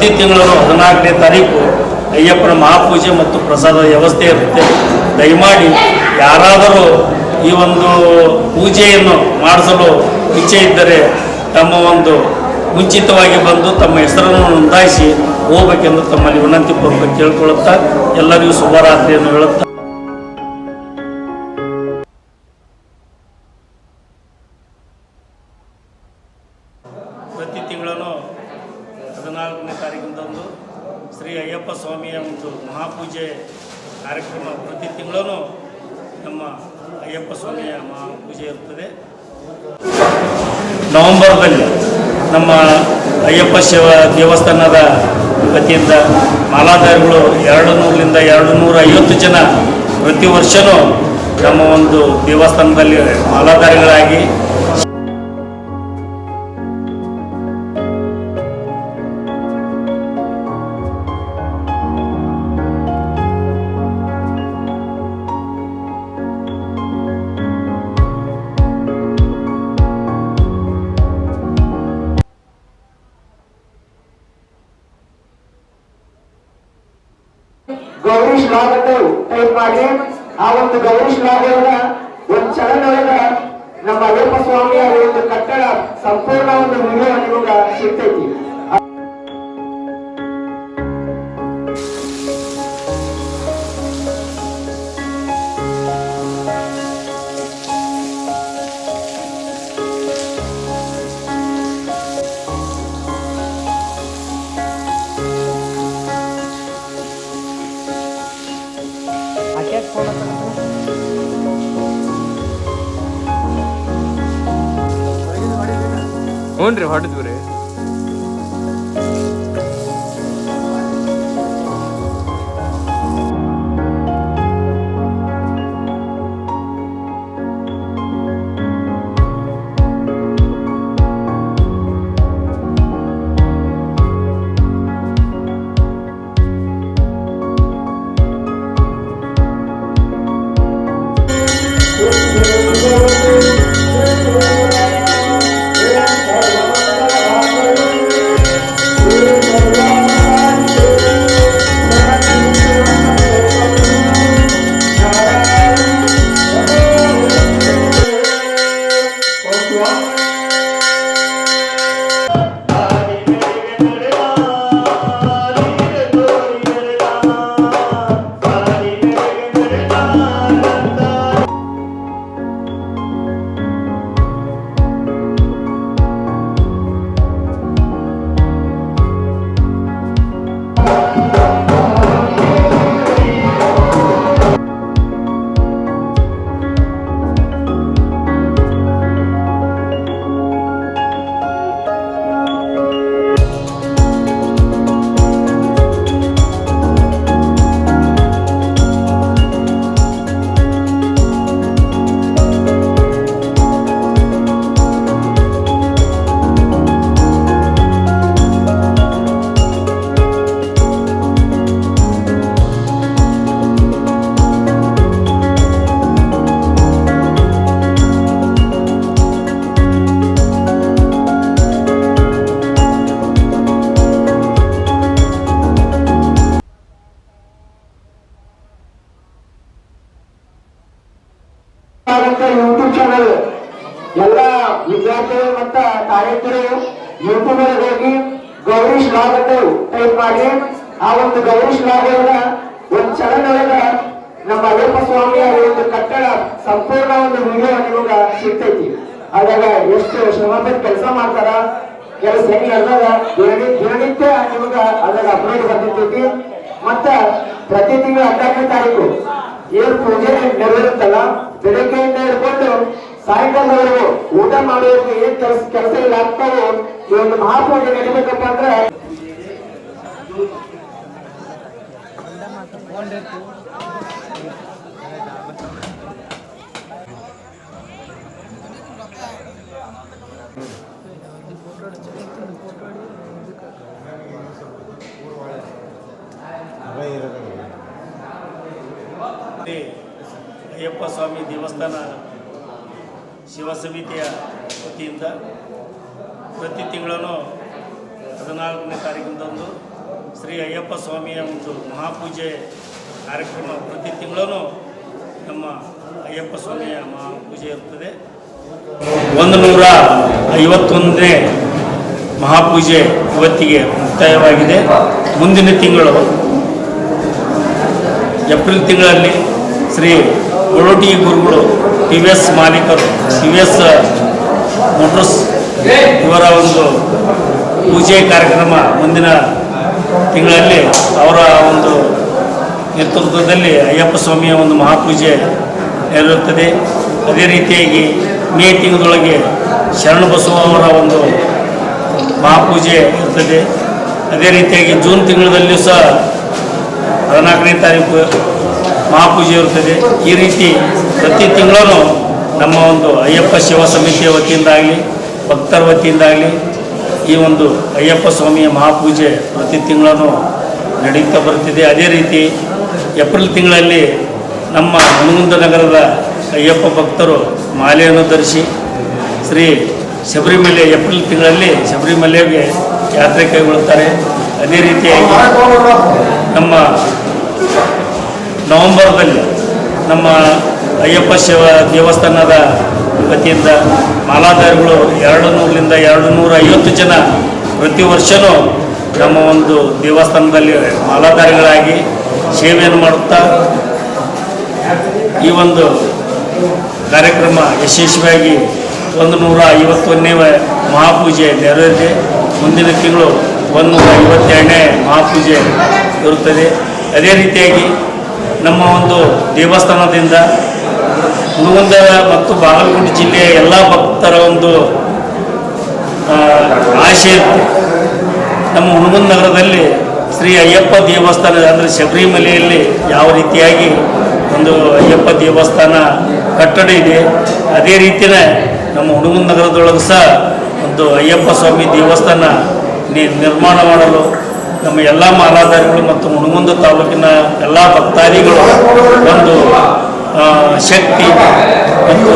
ಪ್ರತಿ ತಿಂಗಳು ಹದಿನಾಲ್ಕನೇ ತಾರೀಕು ಅಯ್ಯಪ್ಪನ ಮಹಾಪೂಜೆ ಮತ್ತು ಪ್ರಸಾದ ವ್ಯವಸ್ಥೆ ಇರುತ್ತೆ. ದಯಮಾಡಿ ಯಾರಾದರೂ ಈ ಒಂದು ಪೂಜೆಯನ್ನು ಮಾಡಿಸಲು ಇಚ್ಛೆ ಇದ್ದರೆ ತಮ್ಮ ಒಂದು ಮುಂಚಿತವಾಗಿ ಬಂದು ತಮ್ಮ ಹೆಸರನ್ನು ನೋಂದಾಯಿಸಿ ಹೋಗಬೇಕೆಂದು ತಮ್ಮಲ್ಲಿ ವಿನಂತಿ ಪೂರ್ವಕ ಕೇಳ್ಕೊಳ್ಳುತ್ತಾ ಎಲ್ಲರಿಗೂ ಶುಭರಾತ್ರಿಯನ್ನು ಹೇಳುತ್ತಾ ಅಯ್ಯಪ್ಪ ಸ್ವಾಮಿಯ ಮಹಾಪೂಜೆ ಇರ್ತದೆ. ನವೆಂಬರ್ದಲ್ಲಿ ನಮ್ಮ ಅಯ್ಯಪ್ಪ ಶಿವ ದೇವಸ್ಥಾನದ ವತಿಯಿಂದ ಮಾಲಾಧಾರಿಗಳು ಎರಡು ನೂರರಿಂದ ಎರಡು ನೂರ ಐವತ್ತು ಜನ ಪ್ರತಿ ವರ್ಷವೂ ನಮ್ಮ ಒಂದು ದೇವಸ್ಥಾನದಲ್ಲಿ ಮಾಲಾಧಾರಿಗಳಾಗಿ ಮಾಡಿ ಆ ಒಂದು ಗೌರೀಶ್ ಲಾಗ್ ಒಂದು ನಮ್ಮ ಅಯ್ಯಪ್ಪ ಸ್ವಾಮಿಯ ಒಂದು ಕಟ್ಟಡ ಸಂಪೂರ್ಣ ಒಂದು ವಿಡಿಯೋ ನಿಮಗ ಸಿಗ್ತೈತಿ. ಹ್ಞೂ ರೀ ಹೊಡೆದ್ವಿ ಯೂಟ್ಯೂಬ್ ಚಾನಲ್ ಎಲ್ಲ ವಿದ್ಯಾರ್ಥಿಗಳು ಮತ್ತ ಕಾರ್ಯಕರ್ತರು ಯೂಟ್ಯೂಬ್ ಅಲ್ಲಿ ಹೋಗಿ ಗೌರೀಶ್ ಲಾಗ್ ಟೈಪ್ ಮಾಡಿ, ಆ ಒಂದು ಗೌರೀಶ್ ಲಾಗ್ ಒಂದ್ ಚಾನಲ್ ನಮ್ಮ ಅಯ್ಯಪ್ಪ ಸ್ವಾಮಿಯ ಒಂದು ಕಟ್ಟಡ ಸಂಪೂರ್ಣ ಒಂದು ವಿಡಿಯೋ ನಿಮಗ ಸಿಗ್ತೈತಿ. ಅದಾಗ ಎಷ್ಟು ಶ್ರಮಪಟ್ಟು ಕೆಲಸ ಮಾಡ್ತಾರ, ಕೆಲಸ ಹೆಂಗ್ ನಡೆದಾಗ ದಿನನಿ- ದಿನನಿತ್ಯ ನಿಮಗ ಅದಾಗ ಅಪ್ಲೋಡ್ ಬರ್ತಿರ್ತೈತಿ. ಮತ್ತ ಪ್ರತಿ ತಿಂಗಳ ಹದಿನಾಲ್ಕನೇ ತಾರೀಕು ಏನ್ ಪೂಜೆ ನೆರವೇರುತ್ತಲ್ಲ ಬೆಳಗ್ಗೆಯಿಂದ ಹಿಡ್ಕೊಂಡು ಸಾಯಂಕಾಲದವರೆಗೂ ಊಟ ಮಾಡೋದು ಏನ್ ಕೆಲಸ ಕೆಲಸ ಇಲ್ಲ ಆಗ್ತಾವೋ ಈ ಒಂದು ಮಹಾಪೂಜೆ ನಡಿಬೇಕಪ್ಪ ಅಂದ್ರೆ ಶ್ರೀ ಅಯ್ಯಪ್ಪ ಸ್ವಾಮಿ ದೇವಸ್ಥಾನ ಶಿವ ಸಮಿತಿಯ ವತಿಯಿಂದ ಪ್ರತಿ ತಿಂಗಳೂ ಹದಿನಾಲ್ಕನೇ ತಾರೀಕಿನಂದು ಶ್ರೀ ಅಯ್ಯಪ್ಪ ಸ್ವಾಮಿಯ ಒಂದು ಮಹಾಪೂಜೆ ಕಾರ್ಯಕ್ರಮ ಪ್ರತಿ ತಿಂಗಳೂ ನಮ್ಮ ಅಯ್ಯಪ್ಪ ಸ್ವಾಮಿಯ ಮಹಾಪೂಜೆ ಇರ್ತದೆ. ಒಂದು ನೂರ ಐವತ್ತೊಂದನೇ ಮಹಾಪೂಜೆ ಇವತ್ತಿಗೆ ಮುಕ್ತಾಯವಾಗಿದೆ. ಮುಂದಿನ ತಿಂಗಳು ಏಪ್ರಿಲ್ ತಿಂಗಳಲ್ಲಿ ಶ್ರೀ ಕೊಳೋಟಿ ಗುರುಗಳು, ಟಿ ವಿ ಎಸ್ ಮಾಲೀಕರು, ಟಿ ವಿ ಎಸ್ ಮೋಟರ್ಸ್ ಇವರ ಒಂದು ಪೂಜೆ ಕಾರ್ಯಕ್ರಮ ಮುಂದಿನ ತಿಂಗಳಲ್ಲಿ ಅವರ ಒಂದು ನೇತೃತ್ವದಲ್ಲಿ ಅಯ್ಯಪ್ಪ ಸ್ವಾಮಿಯ ಒಂದು ಮಹಾಪೂಜೆ ನೆರವೇರುತ್ತದೆ. ಅದೇ ರೀತಿಯಾಗಿ ಮೇ ತಿಂಗಳೊಳಗೆ ಶರಣಬಸವ ಅವರ ಒಂದು ಮಹಾಪೂಜೆ ಇರ್ತದೆ. ಅದೇ ರೀತಿಯಾಗಿ ಜೂನ್ ತಿಂಗಳಲ್ಲಿಯೂ ಸಹ ಹದಿನಾಲ್ಕನೇ ತಾರೀಕು ಮಹಾಪೂಜೆ ಇರುತ್ತದೆ. ಈ ರೀತಿ ಪ್ರತಿ ತಿಂಗಳೂ ನಮ್ಮ ಒಂದು ಅಯ್ಯಪ್ಪ ಶಿವ ಸಮಿತಿಯ ವತಿಯಿಂದಾಗಲಿ, ಭಕ್ತರ ವತಿಯಿಂದಾಗಲಿ ಈ ಒಂದು ಅಯ್ಯಪ್ಪ ಸ್ವಾಮಿಯ ಮಹಾಪೂಜೆ ಪ್ರತಿ ತಿಂಗಳೂ ನಡೀತಾ ಬರ್ತಿದೆ ಅದೇ ರೀತಿ ಏಪ್ರಿಲ್ ತಿಂಗಳಲ್ಲಿ ನಮ್ಮ ಹನುಮಂತ ನಗರದ ಅಯ್ಯಪ್ಪ ಭಕ್ತರು ಮಾಲೆಯನ್ನು ಧರಿಸಿ ಶ್ರೀ ಶಬರಿಮಲೆ ಏಪ್ರಿಲ್ ತಿಂಗಳಲ್ಲಿ ಶಬರಿಮಲೆಗೆ ಯಾತ್ರೆ ಕೈಗೊಳ್ಳುತ್ತಾರೆ. ಅದೇ ರೀತಿಯಾಗಿ ನಮ್ಮ ನವೆಂಬರ್ದಲ್ಲಿ ನಮ್ಮ ಅಯ್ಯಪ್ಪ ಶಿವ ದೇವಸ್ಥಾನದ ವತಿಯಿಂದ ಮಾಲಾಧಾರಿಗಳು ಎರಡು ನೂರರಿಂದ ಎರಡು ನೂರ ಐವತ್ತು ಜನ ಪ್ರತಿ ವರ್ಷವೂ ನಮ್ಮ ಒಂದು ದೇವಸ್ಥಾನದಲ್ಲಿ ಮಾಲಾಧಾರಿಗಳಾಗಿ ಸೇವೆಯನ್ನು ಮಾಡುತ್ತಾ ಈ ಒಂದು ಕಾರ್ಯಕ್ರಮ ಯಶಸ್ವಿಯಾಗಿ ಒಂದು ನೂರ ಐವತ್ತೊಂದನೇ ಮಹಾಪೂಜೆ ನೆರವೇರಿದೆ. ಮುಂದಿನ ತಿಂಗಳು ಒಂದು ನೂರ ಐವತ್ತೆರಡನೇ ಮಹಾಪೂಜೆ ಇರುತ್ತದೆ. ಅದೇ ರೀತಿಯಾಗಿ ನಮ್ಮ ಒಂದು ದೇವಸ್ಥಾನದಿಂದ ಹುಣಗುಂದ ಮತ್ತು ಬಾಗಲಕೋಟೆ ಜಿಲ್ಲೆಯ ಎಲ್ಲ ಭಕ್ತರ ಒಂದು ಆಶೆ ನಮ್ಮ ಹುಣಗುಂದ ನಗರದಲ್ಲಿ ಶ್ರೀ ಅಯ್ಯಪ್ಪ ದೇವಸ್ಥಾನ, ಅಂದರೆ ಶಬರಿಮಲೆಯಲ್ಲಿ ಯಾವ ರೀತಿಯಾಗಿ ಒಂದು ಅಯ್ಯಪ್ಪ ದೇವಸ್ಥಾನ ಕಟ್ಟಡ ಇದೆ, ಅದೇ ರೀತಿಯೇ ನಮ್ಮ ಹುಣಗುಂದ ನಗರದೊಳಗೆ ಸಹ ಒಂದು ಅಯ್ಯಪ್ಪ ಸ್ವಾಮಿ ದೇವಸ್ಥಾನ ನಿರ್ಮಾಣ ಮಾಡಲು ನಮ್ಮ ಎಲ್ಲ ಮಾಲಾಧಾರಿಗಳು ಮತ್ತು ಮುಣಗುಂದ ತಾಲೂಕಿನ ಎಲ್ಲ ಭಕ್ತಾದಿಗಳು ಒಂದು ಶಕ್ತಿ ಮತ್ತು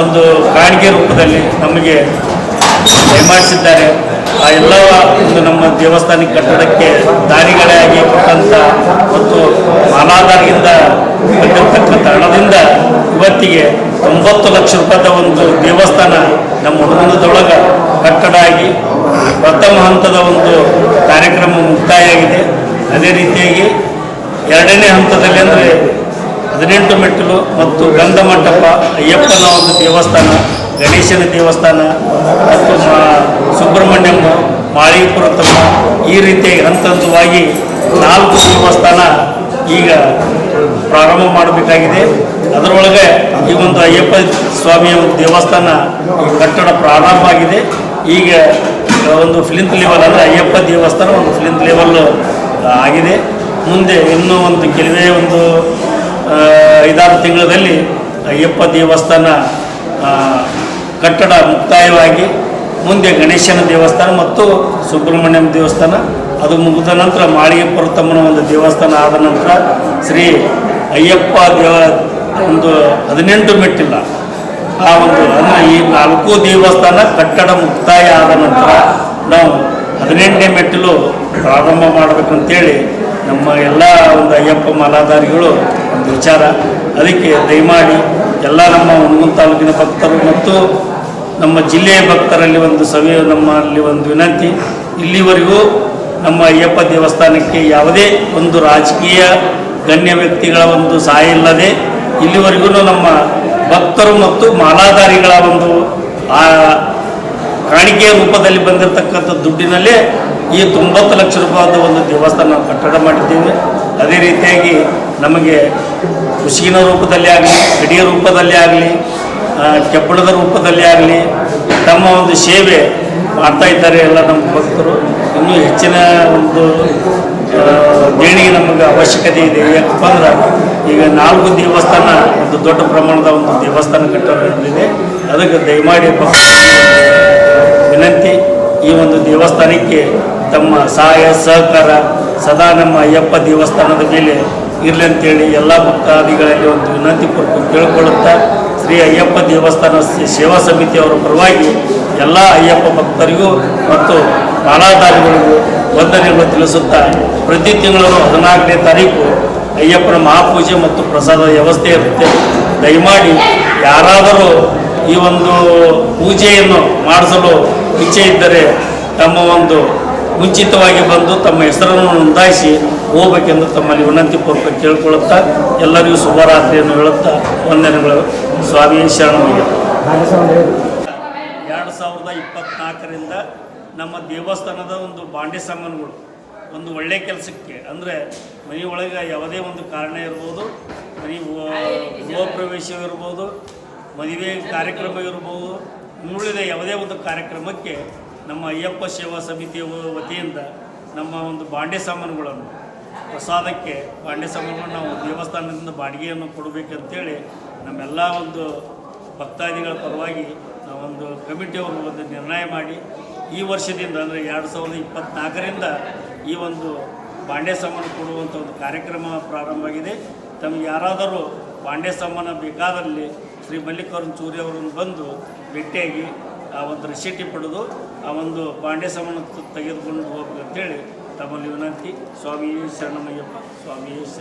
ಒಂದು ಕಾಣಿಕೆ ರೂಪದಲ್ಲಿ ನಮಗೆ ದಯಮಾಡಿಸಿದ್ದಾರೆ ಆ ಎಲ್ಲ ಒಂದು ನಮ್ಮ ದೇವಸ್ಥಾನ ಕಟ್ಟಡಕ್ಕೆ ದಾನಿಗಳಾಗಿ ಕೊಟ್ಟಂಥ ಮತ್ತು ಅನಾದಾರಿಯಿಂದ ಬಂದಿರತಕ್ಕಂಥ ಹಣದಿಂದ ಇವತ್ತಿಗೆ ತೊಂಬತ್ತು ಲಕ್ಷ ರೂಪಾಯಿದ ಒಂದು ದೇವಸ್ಥಾನ ನಮ್ಮ ಹುಡುಗನದೊಳಗೆ ಕಟ್ಟಡ ಆಗಿ ಪ್ರಥಮ ಹಂತದ ಒಂದು ಕಾರ್ಯಕ್ರಮ ಮುಕ್ತಾಯ ಆಗಿದೆ ಅದೇ ರೀತಿಯಾಗಿ ಎರಡನೇ ಹಂತದಲ್ಲಿ ಅಂದರೆ ಹದಿನೆಂಟು ಮೆಟ್ಟಿಲು ಮತ್ತು ಗಂಧ ಮಂಟಪ ಅಯ್ಯಪ್ಪನ ಒಂದು ದೇವಸ್ಥಾನ ಗಣೇಶನ ದೇವಸ್ಥಾನ ಮತ್ತು ಸುಬ್ರಹ್ಮಣ್ಯಮ್ಮ ಮಾಳಿಪುರತಮ್ಮ, ಈ ರೀತಿಯಾಗಿ ಹಂತ ಹಂತವಾಗಿ ನಾಲ್ಕು ದೇವಸ್ಥಾನ ಈಗ ಪ್ರಾರಂಭ ಮಾಡಬೇಕಾಗಿದೆ. ಅದರೊಳಗೆ ಈ ಒಂದು ಅಯ್ಯಪ್ಪ ಸ್ವಾಮಿಯ ಒಂದು ದೇವಸ್ಥಾನ ಕಟ್ಟಡ ಪ್ರಾರಂಭ ಆಗಿದೆ. ಈಗ ಒಂದು ಫಿಲಿಂತ್ ಲೆವೆಲ್ ಅಂದರೆ ಅಯ್ಯಪ್ಪ ದೇವಸ್ಥಾನ ಒಂದು ಫಿಲಿಂತ್ ಲೆವೆಲ್ ಆಗಿದೆ. ಮುಂದೆ ಇನ್ನೂ ಒಂದು ಕೆಲವೇ ಒಂದು ಐದಾರು ತಿಂಗಳಲ್ಲಿ ಅಯ್ಯಪ್ಪ ದೇವಸ್ಥಾನ ಕಟ್ಟಡ ಮುಕ್ತಾಯವಾಗಿ ಮುಂದೆ ಗಣೇಶನ ದೇವಸ್ಥಾನ ಮತ್ತು ಸುಬ್ರಹ್ಮಣ್ಯಂ ದೇವಸ್ಥಾನ. ಅದು ಮುಗಿದ ನಂತರ ಮಾಳಿಗೆ ತಮ್ಮನ ಒಂದು ದೇವಸ್ಥಾನ ಆದ ನಂತರ ಶ್ರೀ ಅಯ್ಯಪ್ಪ ದೇವ ಒಂದು ಹದಿನೆಂಟು ಮೆಟ್ಟಿಲ್ಲ ಆ ಒಂದು ಅಂದರೆ ಈ ನಾಲ್ಕು ದೇವಸ್ಥಾನ ಕಟ್ಟಡ ಮುಕ್ತಾಯ ಆದ ನಂತರ ನಾವು ಹದಿನೆಂಟನೇ ಮೆಟ್ಟಿಲು ಪ್ರಾರಂಭ ಮಾಡಬೇಕಂತೇಳಿ ನಮ್ಮ ಎಲ್ಲ ಒಂದು ಅಯ್ಯಪ್ಪ ಮಾಲಾಧಾರಿಗಳು ಒಂದು ವಿಚಾರ. ಅದಕ್ಕೆ ದಯಮಾಡಿ ಎಲ್ಲ ನಮ್ಮ ಹುಣಗುಂದ ತಾಲೂಕಿನ ಭಕ್ತರು ಮತ್ತು ನಮ್ಮ ಜಿಲ್ಲೆಯ ಭಕ್ತರಲ್ಲಿ ಒಂದು ಸವಿ, ನಮ್ಮಲ್ಲಿ ಒಂದು ವಿನಂತಿ. ಇಲ್ಲಿವರೆಗೂ ನಮ್ಮ ಅಯ್ಯಪ್ಪ ದೇವಸ್ಥಾನಕ್ಕೆ ಯಾವುದೇ ಒಂದು ರಾಜಕೀಯ ಗಣ್ಯ ವ್ಯಕ್ತಿಗಳ ಒಂದು ಸಹಾಯ ಇಲ್ಲದೆ ಇಲ್ಲಿವರೆಗೂ ನಮ್ಮ ಭಕ್ತರು ಮತ್ತು ಮಾಲಾಧಾರಿಗಳ ಒಂದು, ಆ ಕಾಣಿಕೆಯ ರೂಪದಲ್ಲಿ ಬಂದಿರತಕ್ಕಂಥ ದುಡ್ಡಿನಲ್ಲೇ ಈ ತೊಂಬತ್ತು ಲಕ್ಷ ರೂಪಾಯಿದ ಒಂದು ದೇವಸ್ಥಾನ ಕಟ್ಟಡ ಮಾಡಿದ್ದೇವೆ. ಅದೇ ರೀತಿಯಾಗಿ ನಮಗೆ ಕುಶಿಗಿನ ರೂಪದಲ್ಲಿ ಆಗಲಿ, ಗಡಿಯ ರೂಪದಲ್ಲಿ ಆಗಲಿ ಕೆಪ್ಪಳದ ರೂಪದಲ್ಲಿ ಆಗಲಿ ತಮ್ಮ ಒಂದು ಸೇವೆ ಮಾಡ್ತಾ ಇದ್ದಾರೆ ಎಲ್ಲ ನಮ್ಮ ಭಕ್ತರು. ಇನ್ನೂ ಹೆಚ್ಚಿನ ಒಂದು ದೇಣಿಗೆ ನಮಗೆ ಅವಶ್ಯಕತೆ ಇದೆ. ಯಾಕಪ್ಪ ಅಂದ್ರೆ ಈಗ ನಾಲ್ಕು ದೇವಸ್ಥಾನ, ಒಂದು ದೊಡ್ಡ ಪ್ರಮಾಣದ ಒಂದು ದೇವಸ್ಥಾನ ಕಟ್ಟಿದೆ ಅದಕ್ಕೆ ದಯಮಾಡಿ ವಿನಂತಿ, ಈ ಒಂದು ದೇವಸ್ಥಾನಕ್ಕೆ ತಮ್ಮ ಸಹಾಯ, ಸಹಕಾರ ಸದಾ ನಮ್ಮ ಅಯ್ಯಪ್ಪ ದೇವಸ್ಥಾನದ ಮೇಲೆ ಇರಲಿ ಅಂತೇಳಿ ಎಲ್ಲ ಭಕ್ತಾದಿಗಳಲ್ಲಿ ಒಂದು ವಿನಂತಿ ಕೊಟ್ಟು ಕೇಳಿಕೊಳ್ಳುತ್ತಾ ಶ್ರೀ ಅಯ್ಯಪ್ಪ ದೇವಸ್ಥಾನ ಸೇವಾ ಸಮಿತಿಯವರ ಪರವಾಗಿ ಎಲ್ಲ ಅಯ್ಯಪ್ಪ ಭಕ್ತರಿಗೂ ಮತ್ತು ಮಾಲಾಧಾರಿಗಳಿಗೂ ವಂದನೆಗಳು ತಿಳಿಸುತ್ತಾ ಪ್ರತಿ ತಿಂಗಳು ಹದಿನಾಲ್ಕನೇ ತಾರೀಕು ಅಯ್ಯಪ್ಪನ ಮಹಾಪೂಜೆ ಮತ್ತು ಪ್ರಸಾದ ವ್ಯವಸ್ಥೆ ಇರುತ್ತೆ. ದಯಮಾಡಿ ಯಾರಾದರೂ ಈ ಒಂದು ಪೂಜೆಯನ್ನು ಮಾಡಿಸಲು ಇಚ್ಛೆ ಇದ್ದರೆ ತಮ್ಮ ಒಂದು ಮುಂಚಿತವಾಗಿ ಬಂದು ತಮ್ಮ ಹೆಸರನ್ನು ನೋಂದಾಯಿಸಿ ಹೋಗಬೇಕೆಂದು ತಮ್ಮಲ್ಲಿ ವಿನಂತಿ ಪೂರ್ವಕ ಕೇಳಿಕೊಳ್ಳುತ್ತಾ ಎಲ್ಲರಿಗೂ ಶುಭರಾತ್ರಿಯನ್ನು ಹೇಳುತ್ತಾ ವಂದನೆಗಳು. ಸ್ವಾಮಿ ಶರಣಮಯ್ಯ ಎರಡು ಸಾವಿರದ ಇಪ್ಪತ್ನಾಲ್ಕರಿಂದ ನಮ್ಮ ದೇವಸ್ಥಾನದ ಒಂದು ಬಾಂಡೆ ಸಾಮಾನುಗಳು, ಒಂದು ಒಳ್ಳೆಯ ಕೆಲಸಕ್ಕೆ, ಅಂದರೆ ಮನೆಯೊಳಗೆ ಯಾವುದೇ ಒಂದು ಕಾರಣ ಇರ್ಬೋದು, ಮನೆ ಗೃಹ ಪ್ರವೇಶ ಇರ್ಬೋದು, ಮದುವೆ ಕಾರ್ಯಕ್ರಮ ಇರ್ಬೋದು ಇನ್ನುಳಿದ ಯಾವುದೇ ಒಂದು ಕಾರ್ಯಕ್ರಮಕ್ಕೆ ನಮ್ಮ ಅಯ್ಯಪ್ಪ ಸೇವಾ ಸಮಿತಿಯ ವತಿಯಿಂದ ನಮ್ಮ ಒಂದು ಬಾಂಡೆ ಸಾಮಾನುಗಳನ್ನು ಪ್ರಸಾದಕ್ಕೆ ಪಾಂಡ್ಯ ಸಾಮಾನುಗಳನ್ನು ನಾವು ದೇವಸ್ಥಾನದಿಂದ ಬಾಡಿಗೆಯನ್ನು ಕೊಡಬೇಕಂತೇಳಿ ನಮ್ಮೆಲ್ಲ ಒಂದು ಭಕ್ತಾದಿಗಳ ಪರವಾಗಿ ನಾವೊಂದು ಕಮಿಟಿಯವರು ಒಂದು ನಿರ್ಣಯ ಮಾಡಿ ಈ ವರ್ಷದಿಂದ ಅಂದರೆ ಎರಡು ಸಾವಿರದ ಇಪ್ಪತ್ತ್ನಾಲ್ಕರಿಂದ ಈ ಒಂದು ಬಾಂಡೆ ಸಾಮಾನು ಕೊಡುವಂಥ ಒಂದು ಕಾರ್ಯಕ್ರಮ ಪ್ರಾರಂಭ ಆಗಿದೆ. ತಮಗೆ ಯಾರಾದರೂ ಬಾಂಡೆ ಸಾಮಾನು ಬೇಕಾದಲ್ಲಿ ಶ್ರೀ ಮಲ್ಲಿಕಾರ್ಜುನ ಚೂರಿ ಅವರನ್ನು ಬಂದು ಭೇಟಿಯಾಗಿ ಆ ಒಂದು ರಿಸಿಟಿ ಪಡೆದು ಆ ಒಂದು ಬಾಂಡೆ ಸಾಮಾನು ತೆಗೆದುಕೊಂಡು ಹೋಗ್ಬೇಕಂತೇಳಿ ತಮ್ಮಲ್ಲಿ ವಿನಂತಿ ಸ್ವಾಮಿ ಶರಣಮಯ್ಯಪ್ಪ ಸ್ವಾಮಿ ಶರಣ